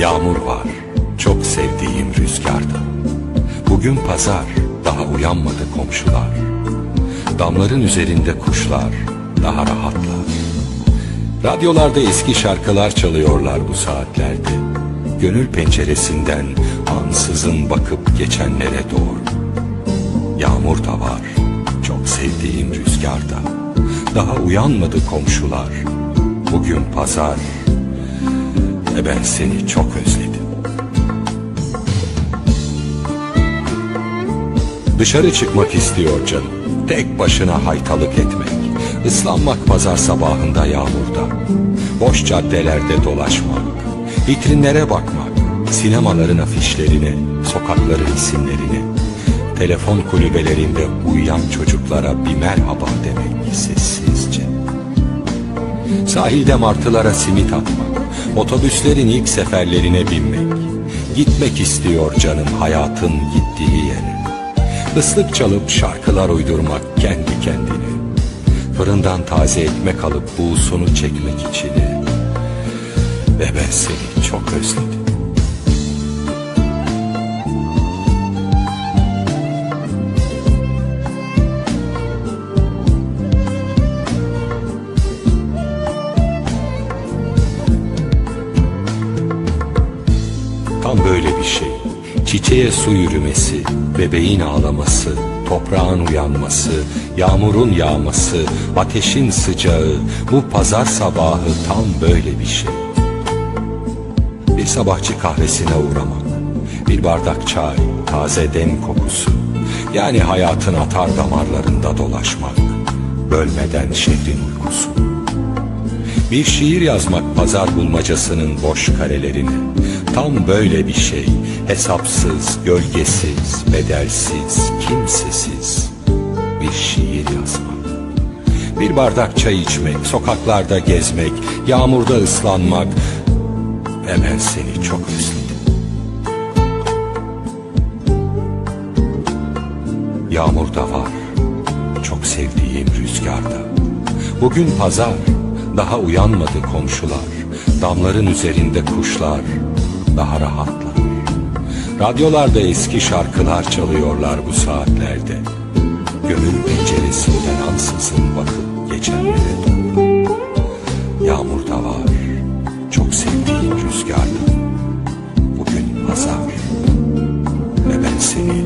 Yağmur var, çok sevdiğim rüzgarda. Bugün pazar, daha uyanmadı komşular. Damların üzerinde kuşlar, daha rahatlar. Radyolarda eski şarkılar çalıyorlar bu saatlerde. Gönül penceresinden ansızın bakıp geçenlere doğru. Yağmur da var, çok sevdiğim rüzgarda. Daha uyanmadı komşular. Bugün pazar, ben seni çok özledim. Dışarı çıkmak istiyor canım. Tek başına haytalık etmek. Islanmak pazar sabahında yağmurda. Boş caddelerde dolaşmak. Vitrinlere bakmak. Sinemaların afişlerine, sokakların isimlerine. Telefon kulübelerinde uyuyan çocuklara bir merhaba demek sessizce. Sahilde martılara simit atmak, otobüslerin ilk seferlerine binmek. Gitmek istiyor canım hayatın gittiği yere. Islık çalıp şarkılar uydurmak kendi kendine. Fırından taze ekmek alıp buğusunu çekmek içine. Ve ben seni çok özledim. Tam böyle bir şey. Çiçeğe su yürümesi, bebeğin ağlaması, toprağın uyanması, yağmurun yağması, ateşin sıcağı, bu pazar sabahı tam böyle bir şey. Bir sabahçı kahvesine uğramak, bir bardak çay, taze dem kokusu, yani hayatın atar damarlarında dolaşmak, bölmeden şehrin uykusu. Bir şiir yazmak pazar bulmacasının boş karelerine. Tam böyle bir şey. Hesapsız, gölgesiz, bedelsiz, kimsesiz. Bir şiir yazmak. Bir bardak çay içmek, sokaklarda gezmek, yağmurda ıslanmak. Ve ben seni çok özledim. Yağmur da var. Çok sevdiğim rüzgarda. Bugün pazar. Daha uyanmadı komşular, damların üzerinde kuşlar daha rahatlar. Radyolarda eski şarkılar çalıyorlar bu saatlerde. Gönül penceresinden ansızın bakıp geçenlere doğru. Yağmur da var, çok sevdiğim rüzgarda. Bugün pazar ve ben seni